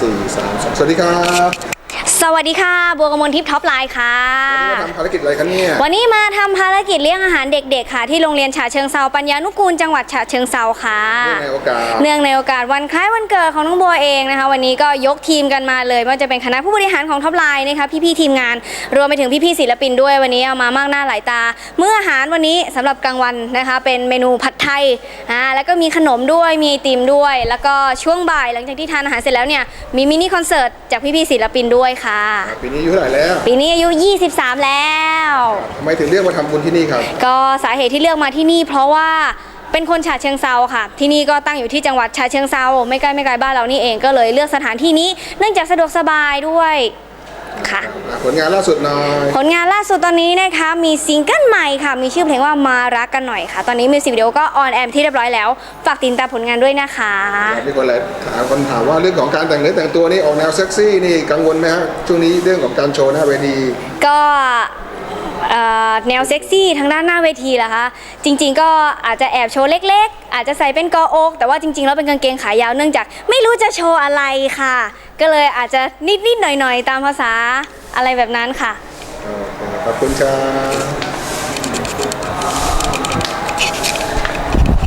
สี่สามสองสวัสดีครับ สวัสดีค่ะ บัวกมลทิพย์ท็อปไลน์ค่ะ วันนี้มาทำภารกิจอะไรกันเนี่ย วันนี้มาทำภารกิจเลี้ยงอาหารเด็กๆ ค่ะ ที่โรงเรียนฉะเชิงเซาปัญญานุกูลจังหวัดฉะเชิงเซาค่ะเนื่องในโอกาส เนื่องในโอกาสวันคล้ายวันเกิดของน้องบัวเองนะคะ วันนี้ก็ยกทีมกันมาเลยไม่ว่าจะเป็นคณะผู้บริหารของท็อปไลน์นะคะพี่ๆทีมงาน รวมไปถึงพี่ๆศิลปินด้วยวันนี้เอามามากหน้าหลายตา เมื่ออาหารวันนี้สำหรับกลางวันนะคะ เป็นเมนูผัดไทยอ่าแล้วก็มีขนมด้วยมีไอติมด้วย แล้วก็ช่วงบ่ายหลังจากที่ทานอาหารเสร็จแล้วเนี่ยมีมินิคอนเสิร์ตจากพี่ๆศิลปินด้วยค่ะปีนี้อายุเท่าไหร่แล้วปีนี้อายุ 23 แล้ว ทำไมถึงเลือกมาทำบุญที่นี่ครับ ก็สาเหตุที่เลือกมาที่นี่ เพราะว่าเป็นคนฉะเชิงเซาค่ะ ที่นี่ก็ตั้งอยู่ที่จังหวัดฉะเชิงเซาไม่ไกลไม่ไกลบ้านเรานี่เองก็เลยเลือกสถานที่นี้ เนื่องจากสะดวกสบายด้วย ค่ะอะ ผลงานล่าสุดหน่อยผลงานล่าสุดตอนนี้นะคะ มีซิงเกิลใหม่ค่ะ มีชื่อเพลงว่ามารักกันหน่อยค่ะ ตอนนี้มิวสิกวิดีโอก็ออนแอร์ที่เรียบร้อยแล้ว ฝากติดตามผลงานด้วยนะคะ มีคนหลายถามคนถามว่าเรื่องของการแต่งเนื้อแต่งตัวนี่ออกแนวเซ็กซี่นี่กังวลไหมฮะช่วงนี้เรื่องของการโชว์หน้าเวทีก็เอ่อ แนวเซ็กซี่ทางด้านหน้าเวทีล่ะคะจริง ๆ ก็อาจจะแอบโชว์เล็ก ๆ อาจจะใส่เป็นกออกแต่ว่าจริง ๆ แล้วเป็นกางเกงขายาวเนื่องจาก ไม่รู้จะโชว์อะไรค่ะ ก็เลยอาจจะนิดๆหน่อยๆตามภาษาอะไรแบบนั้นค่ะ ขอบคุณครับ